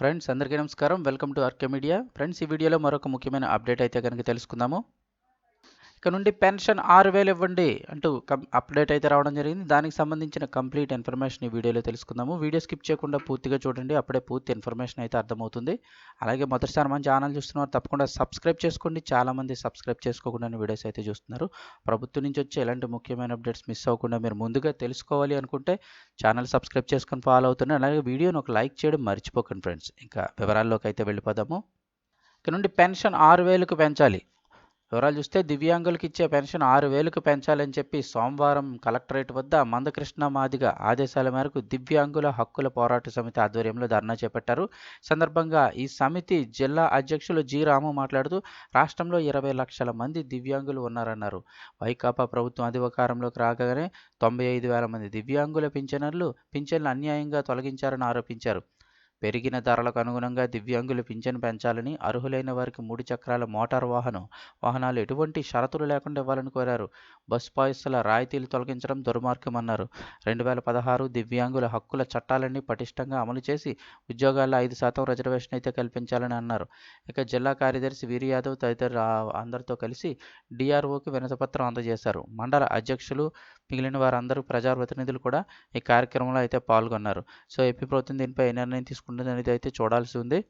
Friends అందరికీ నమస్కారం. Welcome to R K media friends ఈ వీడియోలో మరొక ముఖ్యమైన అప్డేట్ అయితే కనుక తెలుసుకుందాము. ఇక నుండి పెన్షన్ ఆరు వేలు ఇవ్వండి అంటూ అప్డేట్ అయితే రావడం జరిగింది. దానికి సంబంధించిన కంప్లీట్ ఇన్ఫర్మేషన్ ఈ వీడియోలో తెలుసుకుందాము. వీడియో స్కిప్ చేయకుండా పూర్తిగా చూడండి అప్పుడే పూర్తి ఇన్ఫర్మేషన్ అయితే అర్థమవుతుంది. అలాగే మొదటిసారి మన ఛానల్ చూస్తున్నారు తప్పకుండా సబ్స్క్రైబ్ చేసుకోండి. చాలామంది సబ్స్క్రైబ్ చేసుకోకుండా వీడియోస్ అయితే చూస్తున్నారు. ప్రభుత్వం నుంచి వచ్చే ఎలాంటి ముఖ్యమైన అప్డేట్స్ మిస్ అవ్వకుండా మీరు ముందుగా తెలుసుకోవాలి అనుకుంటే ఛానల్ సబ్స్క్రైబ్ చేసుకొని ఫాలో అవుతున్నాయి అలాగే వీడియోని ఒక లైక్ చేయడం మర్చిపోకండి ఫ్రెండ్స్. ఇంకా వివరాల్లోకి అయితే వెళ్ళిపోదాము. ఇక నుండి పెన్షన్ ఆరు వేలకు పెంచాలి. వివరాలు చూస్తే దివ్యాంగులకు ఇచ్చే పెన్షన్ ఆరు వేలకు పెంచాలని చెప్పి సోమవారం కలెక్టరేట్ వద్ద మందకృష్ణ మాదిగ ఆదేశాల మేరకు దివ్యాంగుల హక్కుల పోరాట సమితి ఆధ్వర్యంలో ధర్నా చేపట్టారు. సందర్భంగా ఈ సమితి జిల్లా అధ్యక్షులు జి రాము మాట్లాడుతూ రాష్ట్రంలో ఇరవై లక్షల మంది దివ్యాంగులు ఉన్నారన్నారు. వైకాపా ప్రభుత్వం అధికారంలోకి రాగానే తొంభై ఐదు వేల మంది దివ్యాంగుల పింఛనర్లు పింఛన్లు అన్యాయంగా తొలగించారని ఆరోపించారు. పెరిగిన ధరలకు అనుగుణంగా దివ్యాంగుల పింఛను పెంచాలని అర్హులైన వారికి మూడు చక్రాల మోటార్ వాహనం వాహనాలు ఎటువంటి షరతులు లేకుండా ఇవ్వాలని కోరారు. బస్ పాయసుల రాయితీలు తొలగించడం దుర్మార్గమన్నారు. రెండు వేల పదహారు దివ్యాంగుల హక్కుల చట్టాలన్నీ పటిష్టంగా అమలు చేసి ఉద్యోగాల్లో ఐదు శాతం రిజర్వేషన్ అయితే కల్పించాలని అన్నారు. ఇక జిల్లా కార్యదర్శి వీరి యాదవ్ తదితర అందరితో కలిసి డిఆర్ఓకి వినతిపత్రం అందజేశారు. మండల అధ్యక్షులు మిగిలిన వారందరూ ప్రజాప్రతినిధులు కూడా ఈ కార్యక్రమంలో అయితే పాల్గొన్నారు. సో ఏపీ ప్రభుత్వం దీనిపై ఏ నిర్ణయం తీసుకుంటుంది అనేది అయితే చూడాల్సి ఉంది.